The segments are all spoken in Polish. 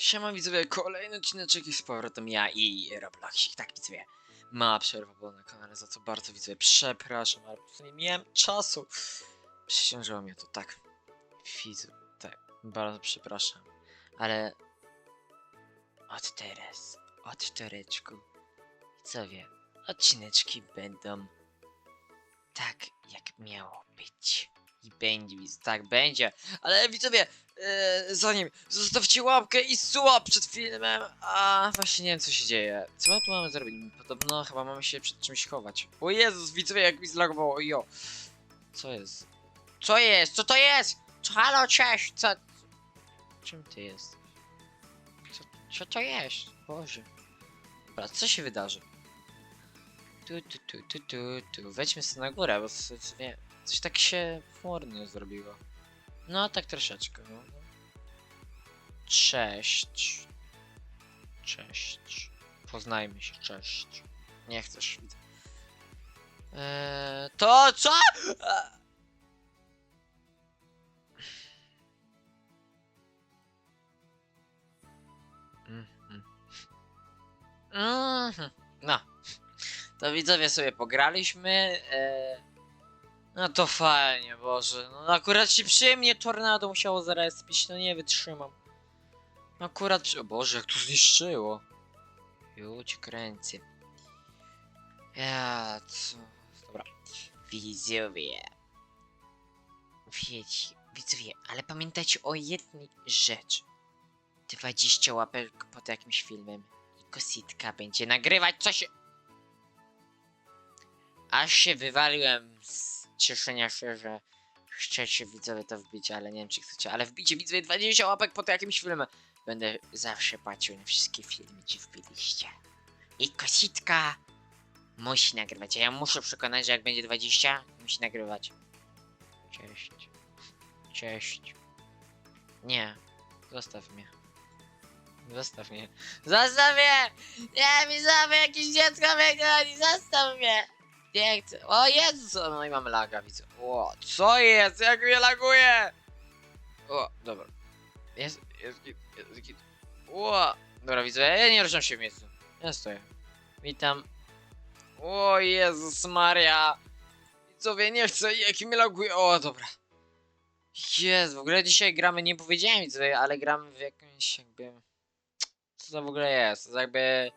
Siema widzowie, kolejny odcineczek i z powrotem ja i Robloxik, tak widzowie. Mała przerwa była na kanale, za co bardzo widzowie przepraszam, ale nie miałem czasu. Przeciążyło mnie to, tak. Widzu, tak, bardzo przepraszam. Ale od teraz, od wtoreczku, widzowie, odcineczki będą tak, jak miało być. I będzie, tak będzie. Ale widzowie, e, zanim zostawcie łapkę i suba przed filmem, a właśnie nie wiem co się dzieje. Co my tu mamy zrobić? Podobno chyba mamy się przed czymś chować. O Jezus, widzowie jak mi zlagowało, jo. Co jest? Co jest? Co to jest? Halo, cześć, co? Czym ty jest? Co, co to jest? Boże. Dobra, co się wydarzy? Tu, tu, tu, tu, tu, tu. Wejdźmy sobie na górę, bo coś, nie, coś tak się chmurnie zrobiło. No, tak troszeczkę. No. Cześć. Cześć. Poznajmy się, cześć. Nie chcesz. Eee, to co? Eee. Mhm. No. To widzowie sobie pograliśmy. Eee, no to fajnie, Boże. No akurat się przyjemnie tornado musiało zarespić, no nie wytrzymam. No akurat przy... O Boże, jak to zniszczyło. Ju, cię kręcę. Ja, co... Dobra. Widzowie. Wiecie, widzowie, ale pamiętajcie o jednej rzeczy. 20 łapek pod jakimś filmem i kositka będzie nagrywać, co się... Aż się wywaliłem z cieszenia się, że chcecie widzowie to wbić, ale nie wiem czy chcecie, ale wbicie widzowie 20 łapek pod jakimś filmem. Będę zawsze patrzył na wszystkie filmy, gdzie wbiliście. I kositka musi nagrywać, a ja muszę przekonać, że jak będzie 20, musi nagrywać. Cześć. Cześć. Nie. Zostaw mnie. Zostaw mnie. Zostaw mnie! Nie, mi sobie jakieś dziecko goni, zostaw mnie! Nie chcę. O Jezus! No i mamy laga, widzę. O, co jest? Jak mnie laguje? O, dobra. Jest, jest, git, jest, git. O, dobra, widzę. Ja nie ruszam się w miejscu. Ja stoję. Witam. O Jezus Maria. Widzowie, nie chcę, jaki mnie laguje. O, dobra. Jest, w ogóle dzisiaj gramy, nie powiedziałem widzowie, ale gramy w jakimś jakby... Co to w ogóle jest? To jakby...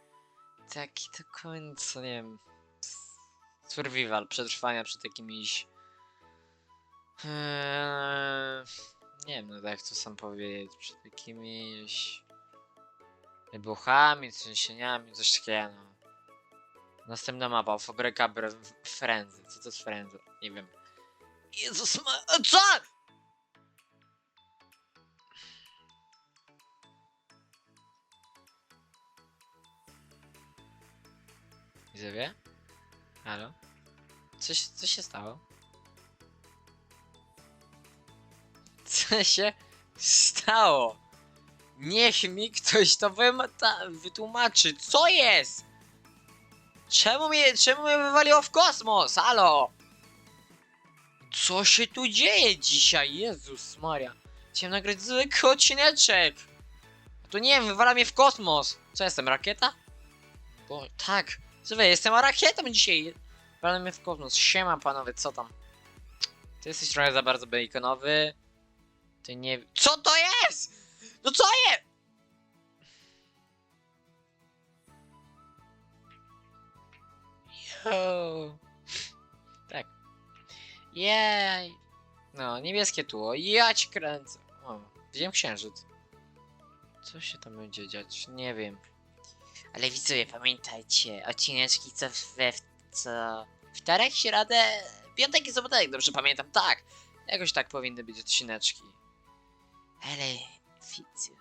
Taki do końca, nie wiem... Survival, przetrwania przed jakimiś... Eee, nie wiem, no jak to sam powiedzieć, przed jakimiś... Wybuchami, trzęsieniami, coś takiego, no. Następna mapa, Fabryka Frenzy. Co to jest Frenzy? Nie wiem. Jezus ma... Co? Widzowie? Halo? Coś, co się stało? Co się stało? Niech mi ktoś to wytłumaczy. Co jest? Czemu mnie, czemu mnie wywaliło w kosmos? Halo? Co się tu dzieje dzisiaj? Jezus Maria. Chciałem nagrać zwykły odcineczek. To nie wiem, wywala mnie w kosmos. Co jestem, rakieta? Bo tak. Słuchaj, jestem rakietą dzisiaj. Wywala mnie w kosmos. Siema panowie, co tam? Ty jesteś trochę za bardzo baconowy. Ty nie... Co to jest? No co jest? Yo. Tak. Jej. No, niebieskie tło. Ja ci kręcę. O, widziałem księżyc. Co się tam będzie dziać? Nie wiem. Ale widzowie, pamiętajcie, odcineczki co we co wtorek, środę, piątek i sobotę, jak dobrze pamiętam, tak. Jakoś tak powinny być odcineczki. Ale widzu,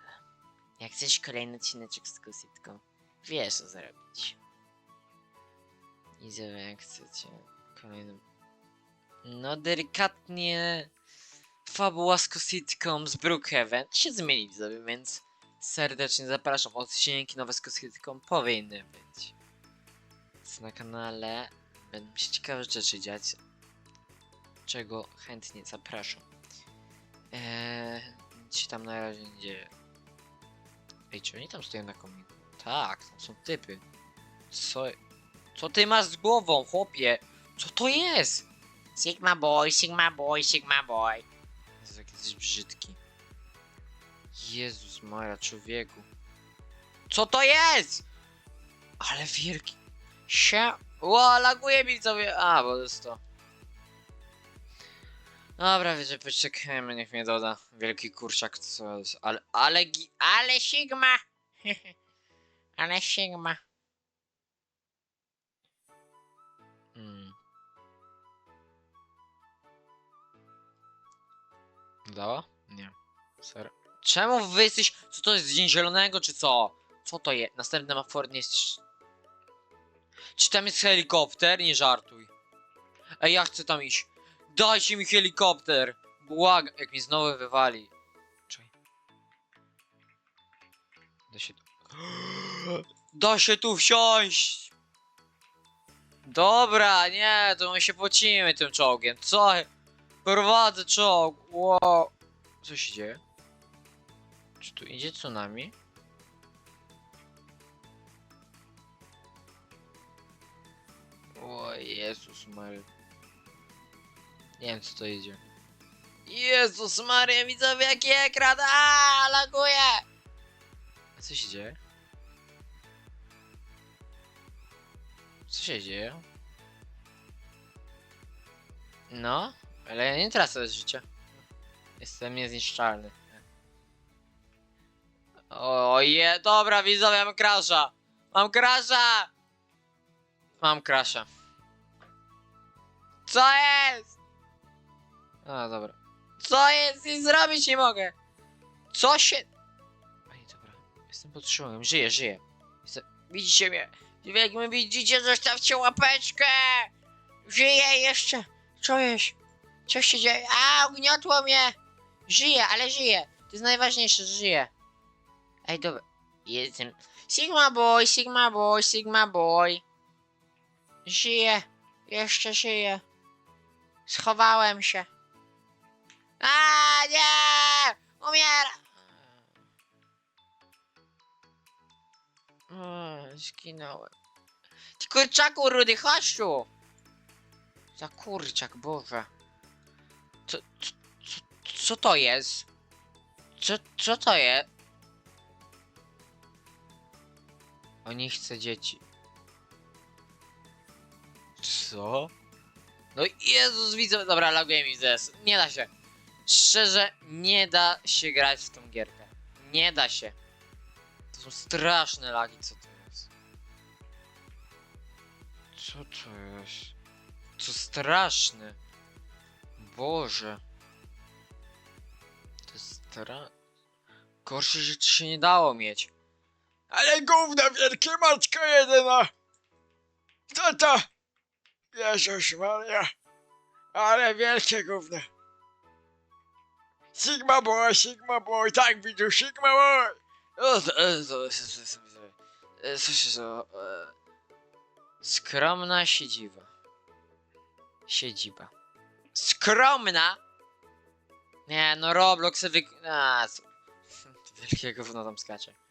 jak chcesz kolejny odcineczek z kusytką, wiesz co zrobić. Zobacz, jak chcecie. Kolejny. No, delikatnie. Fabuła z kositką z Brookhaven się zmieni, widzowie, więc serdecznie zapraszam. Odcinki nowe z kositką powinny być. Więc na kanale będą się ciekawe rzeczy dziać. Czego chętnie zapraszam. Eee, się tam na razie nie dzieje. Ej, czy oni tam stoją na komiku? Tak, tam są typy. Co... Co ty masz z głową, chłopie? Co to jest? Sigma boy, Sigma boy, Sigma boy. Jezu, jaki jesteś brzydki. Jezus Maria, człowieku. Co to jest? Ale wielki. Sie... Ło, laguje mi sobie. A, bo to jest to. Dobra, wiecie, poczekajmy, niech mnie doda. Wielki kurczak, co jest. Ale, ale. Ale Sigma. Ale Sigma. Mm. Dała? Nie. Ser. Czemu wy jesteś... Co to jest, Dzień Zielonego, czy co? Co to jest? Następny ma Ford nie jest... Czy tam jest helikopter? Nie żartuj. Ej, ja chcę tam iść. Dajcie mi helikopter! Błagam, jak mi znowu wywali. Czekaj. Da się tu... Da się tu wsiąść! Dobra, nie, to my się płacimy tym czołgiem. Co? Prowadzę czołg. Wow. Co się dzieje? Czy tu idzie tsunami? O Jezus Maria. Nie wiem co to idzie. Jezus Maria, widzowie jaki ekran! Aaaa, laguje! A co się dzieje? Co się dzieje? No, ale ja nie tracę życia. Jestem niezniszczalny. Oje, dobra widzowie, mam crasha! Mam crasha! Mam crasha. Co jest? A, dobra. Co jest? Nic zrobić nie mogę. Co się... Ej, dobra. Jestem pod szumem. Żyję, żyję. Jestem... Widzicie mnie? Jak mnie widzicie, zostawcie łapeczkę! Żyję jeszcze! Co jest? Co się dzieje? A, ugniotło mnie! Żyję, ale żyję. To jest najważniejsze, że żyję. Ej, dobra. Jestem... Sigma boy, Sigma boy, Sigma boy. Żyję. Jeszcze żyję. Schowałem się. A nie! Umieram! O, zginąłem. Ty kurczaku rudy, chodź tu! Za kurczak, boże. Co, co, co, co to jest? Co, co to jest? On nie chce dzieci. Co? No Jezus, widzę. Dobra, loguje mi zes. Nie da się. Szczerze, nie da się grać w tą gierkę. Nie da się. To są straszne lagi, co to jest? Co to jest? Co straszne. Boże. To jest stra... Gorsze rzeczy się nie dało mieć. Ale gówno wielkie matko jedyna! Co to? Jezus Maria! Ale wielkie gówno! Sigma boy, Sigma boy, tak widzę, Sigma boy! Co się to, e, Skromna siedziba. Siedziba. Skromna? Nie, no Roblox wy... A, co? Wielkiego gówno tam skacze.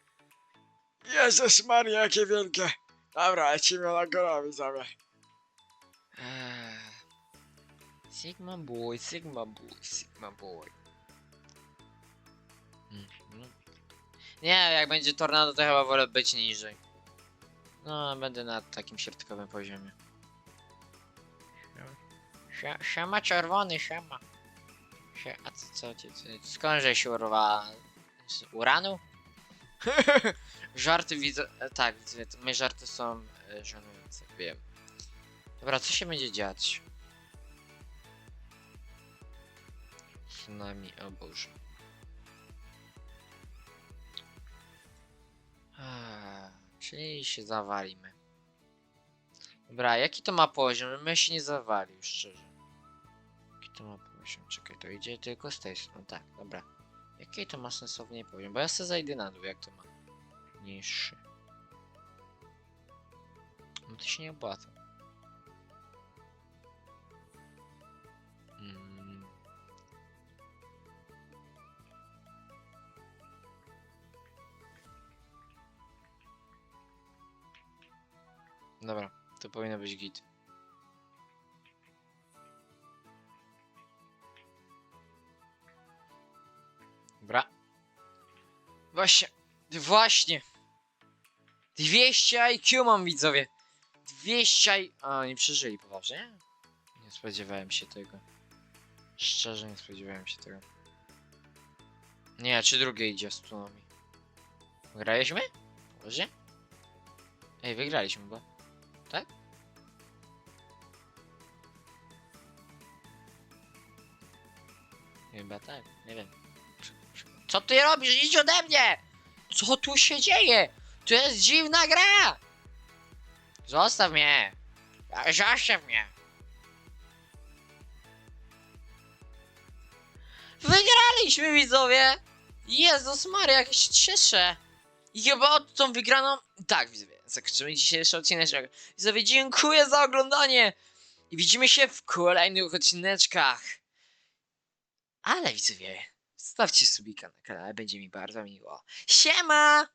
Jezus Maria, jakie wielkie! Dobra, lecimy na górę, widzowie. Eee. Sigma boy, Sigma boy, Sigma boy. Mhm. Nie, jak będzie tornado, to chyba wolę być niżej. No, będę na takim środkowym poziomie. Sie- Siema czerwony, siema. Sie, a co, co, co, co skądże się urwa? Z uranu? żarty widzę, e, tak, widzę, moje żarty są e, żenujące, wiem. Dobra, co się będzie dziać? Tsunami, o Boże. Eee, Czyli się zawalimy. Dobra, jaki to ma poziom? My się nie zawali, już szczerze. Jaki to ma poziom? Czekaj, to idzie tylko z tej strony. Tak, dobra. Jakie to ma sensownie powiem, bo ja sobie zajdę na dół, jak to ma niższy. No to się nie opłaca. Mm. Dobra, to powinno być git. Właśnie, właśnie. 200 IQ mam widzowie. 200 I... A, nie przeżyli poważnie? Nie spodziewałem się tego. Szczerze nie spodziewałem się tego. Nie, czy drugie idzie z tsunami? Graliśmy? Poważnie? Ej, wygraliśmy bo. Tak? Chyba tak, nie wiem. Co ty robisz? Idź ode mnie! Co tu się dzieje? To jest dziwna gra! Zostaw mnie! Zostaw mnie. Wygraliśmy widzowie! Jezus Maria, jak się cieszę! I chyba od tą wygraną... Tak widzowie, zakończymy dzisiejszy odcinek. Widzowie, dziękuję za oglądanie! I widzimy się w kolejnych odcineczkach. Ale widzowie, Stawcie subika na kanale, będzie mi bardzo miło. Siema!